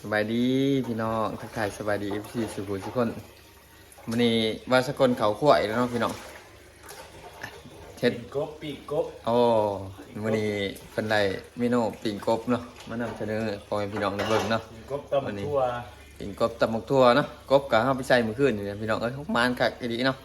สบายดีพี่น้องทักทายสบายดีพี่สุขุมทุกคนวันนี้วาสกลเขาขวายแล้วเนาะพี่น้องเช็ดปีกกบปีกกบโอ้วันนี้เป็นไรเมนูปิ่งกบเนาะมานำเสนอพ่อแม่พี่น้องในเบิ่งเนาะปีกกบตำทั่วปิ่งกบตำบักทั่วเนาะกบกะเฮาไปใส่มื้อคืนนี่นะพี่น้องเอ้ยฮกมานคักอีหลีเนาะ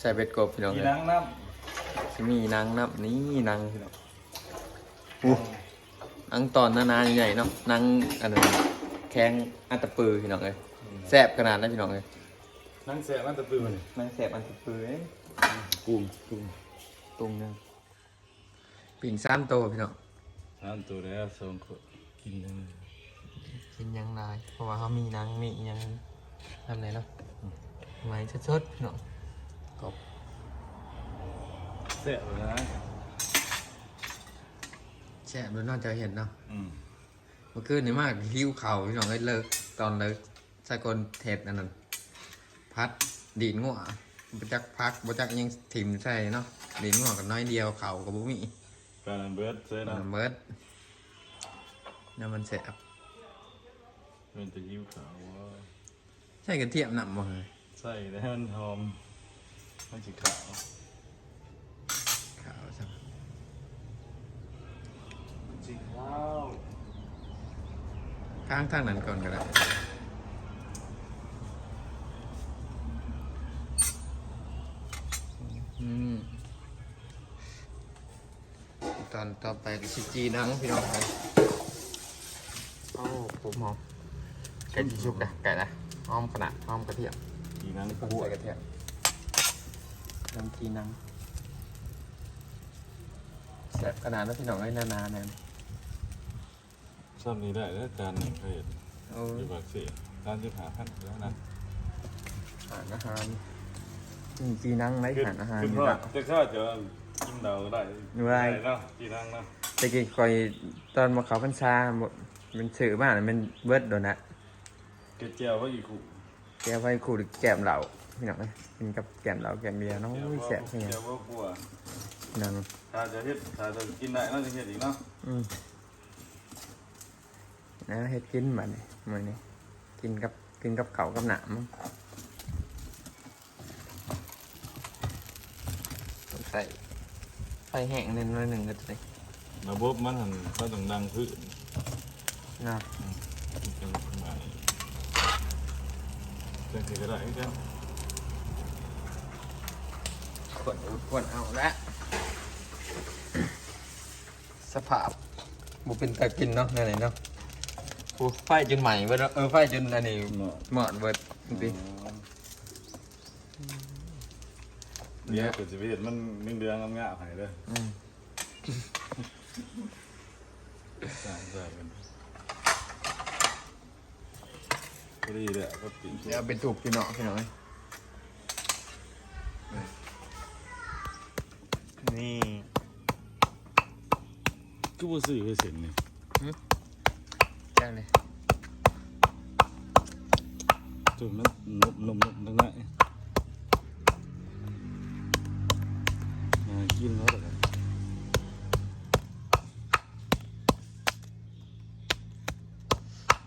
ใส่เบ็ดกบพี่น้องมีเอ้ยนังน้สิมีนางนับนี่นางพี่น้องำอู้นางตอนนานาใหญ่ๆเนาะนางอันนั้น แข้งอันตะปือพี่น้องเอ้ยแซ่บขนาดนั้นพี่น้องเอ้ยนังเสียมันตะปืนนางแสบอันตะปือเอ้ยกุ้งกุ้งตรงนึงปิ่งซ้ำโตพี่น้องสามตัวแล้วสองคนกินเลยกินยังไงเพราะว่าเขามีนางมียังทำไหนเนาะไม้ชดๆพี่น้องกบเสียเลยนะแซ่บด้วยนอกจากเห็นเนาะอื มเมื่อคืนนี่มากหิวเข่าวพี่น้องเอ้ยเลิกตอนเลิกสากลเทศอันนั้นพัดดีดงัวบจักพักบจักยังถิ่มใส่เนาะดีดงัวกันน้อยเดียวเข่ากับบุ้มีการเบิร์ดเสียนะน้ำเบิดน้ำมันแสบเป็นตะยิ้วขาวว่าใช่กันเทียมนำมาเลยใส่แล้วมันหอมมันสีขาวขาวใช่ไหมสีขาว ข้างทางนั้นก่อนก็ได้ตอนต่อไปก็สิจีนังพี่น้องครับโอ้ผมหอมไก่จีชุบนะไก่นะหอมขนาดหอมกระเทียมกีนังใส่กระเทียมน้ำจีนังแซ่บขนาดนั้นพี่น้องไอ้นานาเนี่ย ซ้ำนี้ได้แล้วการหนึ่งเคยเอาอยู่บบเสียการจะหาพันแล้วนะหารอาหารจริงๆนั่งไหมหารอาหารคือนี่พ่อละ จะข้าจะกินเดาได้ได้ เนาะกีนั่งเนาะต่กี้คอยตอนมาเขาพันชาหมดมันถือมากมันเบิดโดนนะเกลียวไว่าอีกคู่แกไว้คูดแกมเหล่าพี่น้องเอ้ยกินกับแกมเหล่าแกมเบียร์น้องอุ้ยแซ่บเกใช่ไหมลียวไว่ากลัวนั่นถ้าจะเฮ็ดถ้าจะกินได้น่าจะเฮ็ดอีกเนาะอืม นะเฮ็ดกินบัดนี้มื้อนี้กินกับกินกับเขาวกับหนามใส่ไฟแห้งนิดหน่อยหนึ่งก็จะได้ระบบมันหันก็ต้องดังขึ้นนะจังหวะจังสิก็ได้จังขวดขวดเอาละสภาพบุเป็นตากินเนาะนั่นไหนเนาะ โอ้ไฟจนใหม่เบิดแล้วเออไฟจนอันนี้เนาะหมอดเบิดจริงเนี่ยเกิดสิเฮ็ดมันนึ่งเดืองงามๆให้เด้อๆอืมใช่ใช่เป็นพอดีเลยอะก็ปิ่นเดี๋ยวเป็นถูกพี่น้องพี่น้องนี่ก็บ่ซื้อให้เสร็จนี่ แจ้งเลยจุ่มมันนมนมนมทั้งนั้นอ่ากินแล้วเหรอ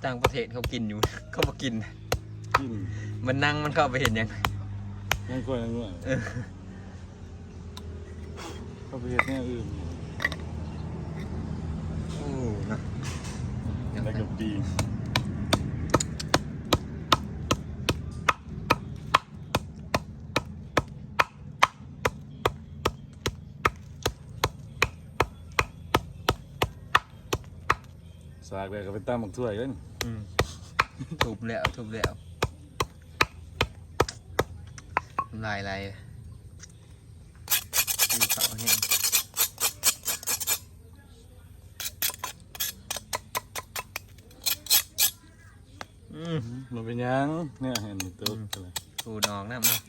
ต่างประเทศเขากินอยู่ เขามากิน กิน มันนั่งมันเข้าไปเห็นยังยังค่อยยังง่วยเออเข้าไปเฮ็ดแนวอื่น โอ้นะ ดี สากเลยก็ไปตั้งหมักถ้วยกันถูกแล้วถูกแล้วลายลายดูเขาเห็นอื มมันเป็นหยังเนี่ยเห็นมีตัวอะไรถูดอกน้ำเนาะ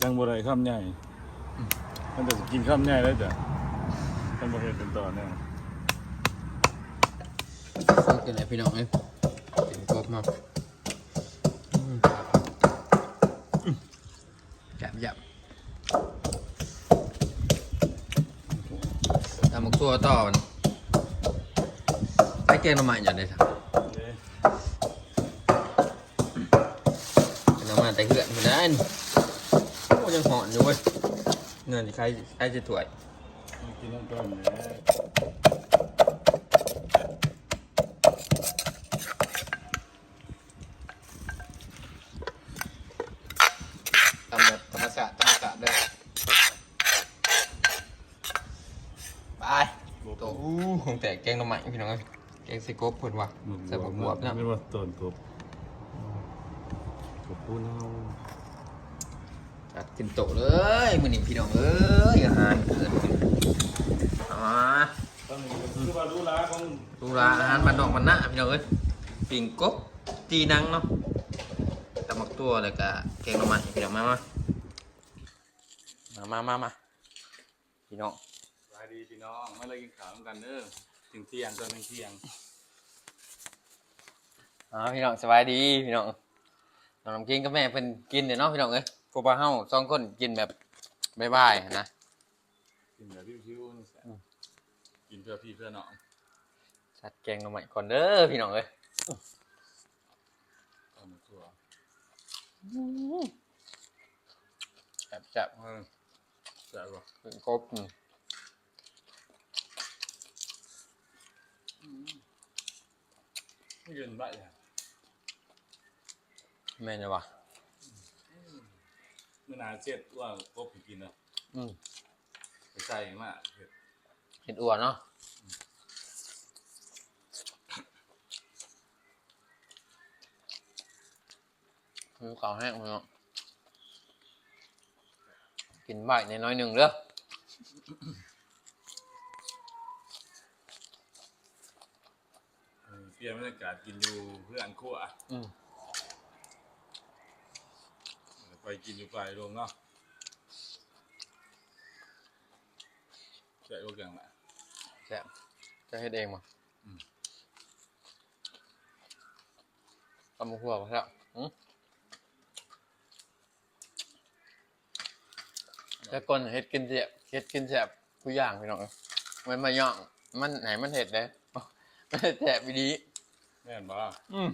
จังบ่ได้ข้ามใหญ่มันจะกินข้ามใหญ่แล้วจ้ะมันบ่เห็นเป็นตอนเนี่ยซื้อกันเลยพี่น้องเอ้ยเป็นกบมาอืมอืมหยับหยับ ตัวต่อมันไอ้แกงหน้ำมันอย่างไรครับเด้อเป็นน้ำมันแต่เหือนมันได้นี่โอ้ยังหอนอยู่เว้ยเงินใครใครจะถวยกินน้ำต้มเนี่ย ทำแบบธรรมชาติธรรมชาติเลยไปโตอู้ค งแต่แกงหน้ำมันพี่น้องเอ้ยแกงใส่กบเพิ่นว่ะใส่บวบบวบๆนะไม่ว่าต้นกบกบปูเน่าจัดกินโตะเลยมื้อนี้พี่น้องเอ้ยอาหารเกินเอามาตอนนี้คือว่ารู้ละของดูร้านอาหารบ้านนอกมันนะพี่น้องเอ้ยปิ่งกบจีนังเนาะตำบักตัวแล้วก็แกงหน่อไม้พี่น้องมามามามามาพี่น้องสบายดีพี่น้องมาเลยกินข้าวกันเด้อ ถึงเที่ยงตอนเที่ยงอ๋อพี่น้องสบายดีพี่น้องน้องน้ำกินกับแม่เพิ่นกินเดี๋ยวเนาะพี่น้องเอ้ยพวกปลาเฮาสองคนกินแบบบายๆนะกินแบบชิวๆนี่แหละกินเพื่อพี่เพื่อน้องสัดแกงหน่อไม้ก่อนเด้อพี่น้องเอ้ยตอนทั่วแซ่บเออแซ่บว่ะๆปิ่งกบอืม ไม่เกินใบอะแม่นจ้ะวะเมื่อนานเจ็ดว่ากบให้กินเนาะอืมไปใส่มากเผ็ดเห็ดอ้วนเนาะคือข้าวแห้งพี่น้องกินใบในน้อยๆหนึ่งเด้อ เออเป ลี่ยนบรรยากาศกินอยู่เพื่อนคั่วอืมไปกินอยู่ปลายโรงเนาะใส่โอเก่งแหละแซ่บจะเฮ็ดเองมั้อืมตำบักหัวก็ครับอืมแต่ก่อนเฮ็ดกินแซ่บเฮ็ดกินแซ่บทุกอย่างพี่น้องมันมาย่องมันไหนมันเฮ็ดเด้มันแซ่บอีดี แม่นบ่อืม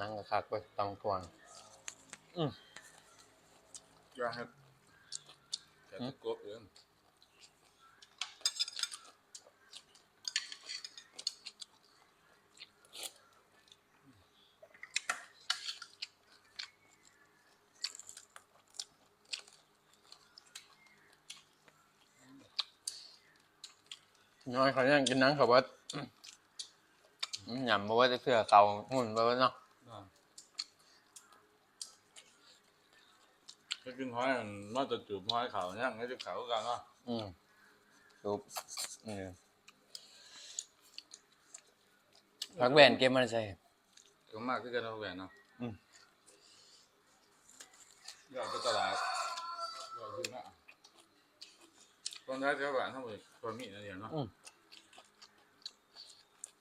นั่งกับคักไปตำกวางย่าให้แต่ตะกบเอง น้อยเขายังกินนังเขาว่าหยำบอกว่าจะเสือเก่าหุ่นไปว่าเนาะอ่าถ้ากินหอยมันมาจะจูบหอยเขาเนี่ยงั้นจะเขากันเนาะอืมรูปนี่พักแวนเกมมันใช่ก็มากที่กันเอาแหวนเนาะอืมอยากไปตลาดอยากซื้อนะ ตอนท้ายเจ้าแหวนทั้งหมดตัวมีนั่นเองเนาะอืม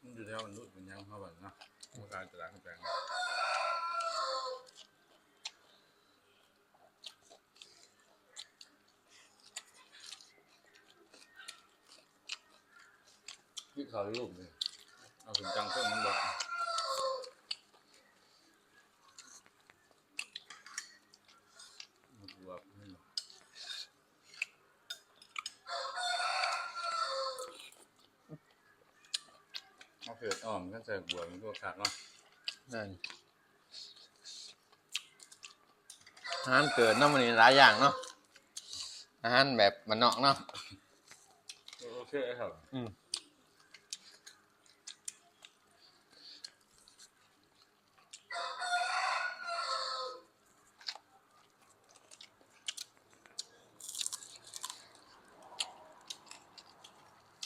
มันอยู่แถวมันรุดมันยังเข้าไปเนาะมันกลายตลาดข้างแปลงที่เขาลูกเลยเอาถึงจังเพิ่มมันบอกมันบวกนี่หรอเอาเผือกอ่อมกัน ใส่บวกมันก็ขาดเนาะนั่นอาหารเกิดเนาะมันมีหลายอย่างเนาะอาหารแบบมันนอกเนาะโอเคครับอืม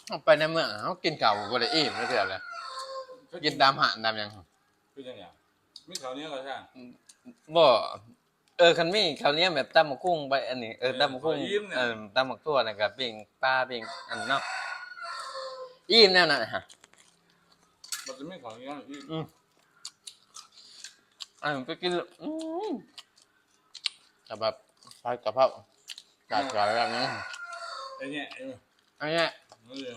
เอาไปในเมืองเขากินเก่าวบ่ได้อิ่มไม่เท่าเลย กินตามหานตามหยังคือยังไงมีเขาวเหนี้ก็ใช่บ่เออคันมีคราวนี้แบบตำบักกุ้งไปอันนี้เออตำบักกุ้งเออขอยิ้มเนี่ยเออตำบักทั่วนะกับปิ้งปลาปิ้งอันเนาะอิ่มแน่นอนฮะมันจะไม่ของอย่างนี้อันนก็กินแล้วอืมแต่แบบผัดกะเพราจัดก่อนแบบนี้ไอ้เนี่ยไอ้อันเนี้ยนี่เลย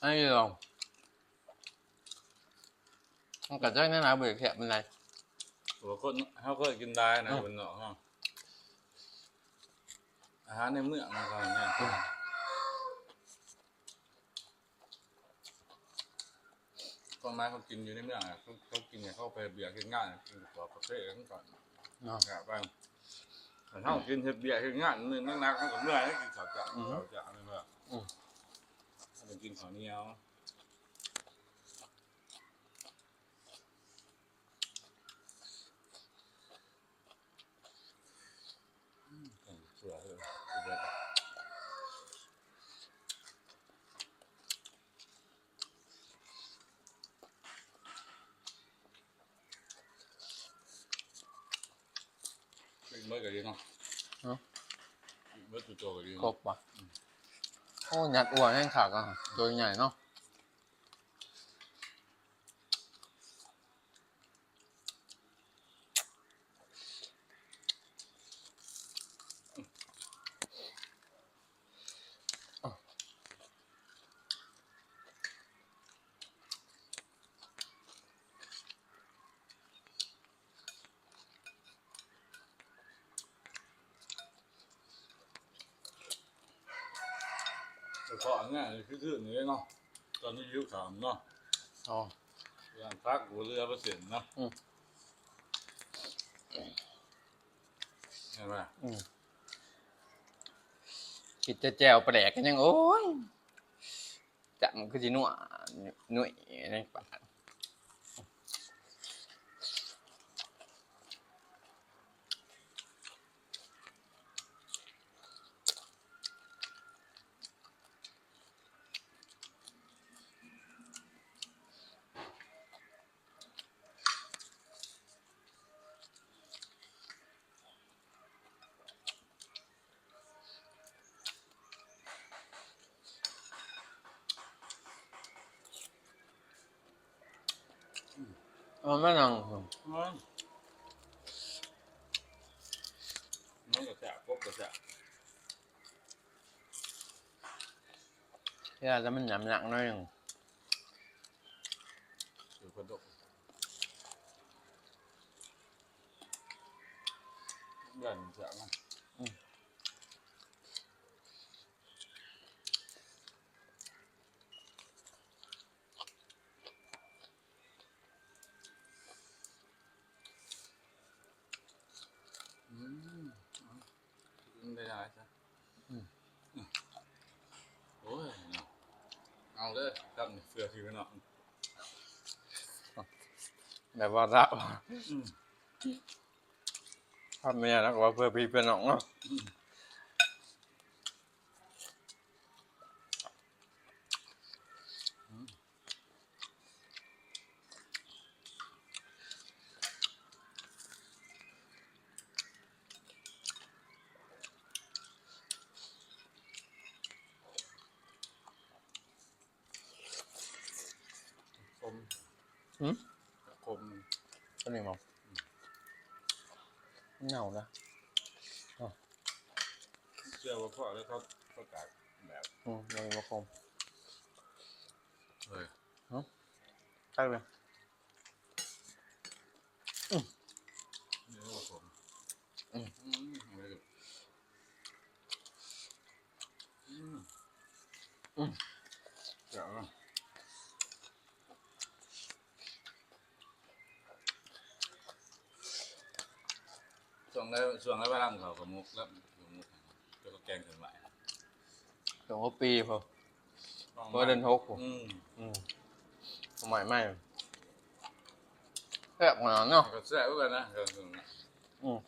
อันนี้ลอง มันกัดใจแน่นะเบื่อแค่เป็นไรตัวคนเขาเคยกินได้นะบนเนาะเนาะอาหารในเมืองมันก็เนี่ยคนไม้เขากินอยู่ในเมืองอะเขาเขากินเนี่ยเขาไปเบียร์กินง่ายกินตัวประเภทกันก่อนเนาะครับบ้างแต่ถ้ากินเห็ดเบียร์เห็ดง่ายนึงนักๆเขาก็เมื่อยกินข้าวจ๋าข้าวจ๋าเลยว่าถ้าเป็นกินข้าวเหนียวสวยเลยสุดยอด เป็นเมื่อกี้เนาะเมื่อตัวโตกันดี ครบป่ะ หยัดอ้วนแห้งขากอะตัวใหญ่เนาะ แต่พอง่ายคือคือ นี่เนาะตอนนี้ยุคสามเนาะอ๋ออย่างพักหัวเรือเปอร์เซ็นต์เนาะอืมเห็นไหมอืมกินจะแจวปลาแดกกันยังโอ้ยจับมันคือจีนัวหนุ่ยในปาก มันไม่นังมันมันก็จะพบก็จะที่จะมันหยำหนักหน่อยหนึงถือกระดกเงินจะนะอืมกินได้ยังไงจ๊ะโอ้ยเนาะ เอาเลยจับนี่เสือถือเนาะแบบว่าละอืมทำเมียแล้วก็ว่าเพื่อพี่เพื่อนน้องเนาะคม หืมคมก็นี่มองเหงานะเชื่อว่าพ่อแล้วเขาประกาศแบบอืมยังมาคมเฮ้ยใช่เลยนี่ว่าผมอืมอืมอะไรกันอืมอืมเจ๋งอ่ ส่วนแล้วส่วนแล้วเวลาเขากับมุกแล้วมุกแล้วก็แกงถึงไหลถึงว่าปีพอเพราะเดินทกผมอืมอืมสมัยใหม่แซ่บขนาดเนาะก็แซ่บเหมือนกันนะก็ถึงนะอืม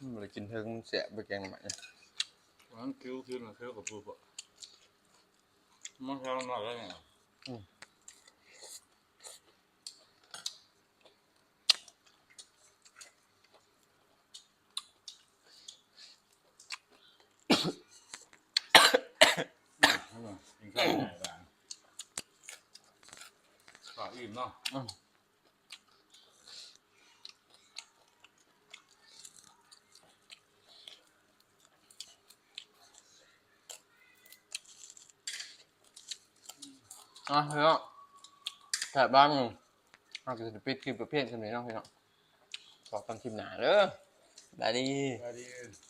มันเลย กินเทิงมันเสียไปแกงใหม่วันนั้นคิ้วคิ้วนะคิ้วกับปูปะมันแค่หน่อยแล้วไงกินข้าวง่ายบ้างข้าวอิ่มเนาะ อะพี่น้องแถบบ้านมึงเราจะปิดคลิปประเภทสำเร็จเนาะพี่น้องขอกันคลิปหนาเด้อบายดีสวัสดี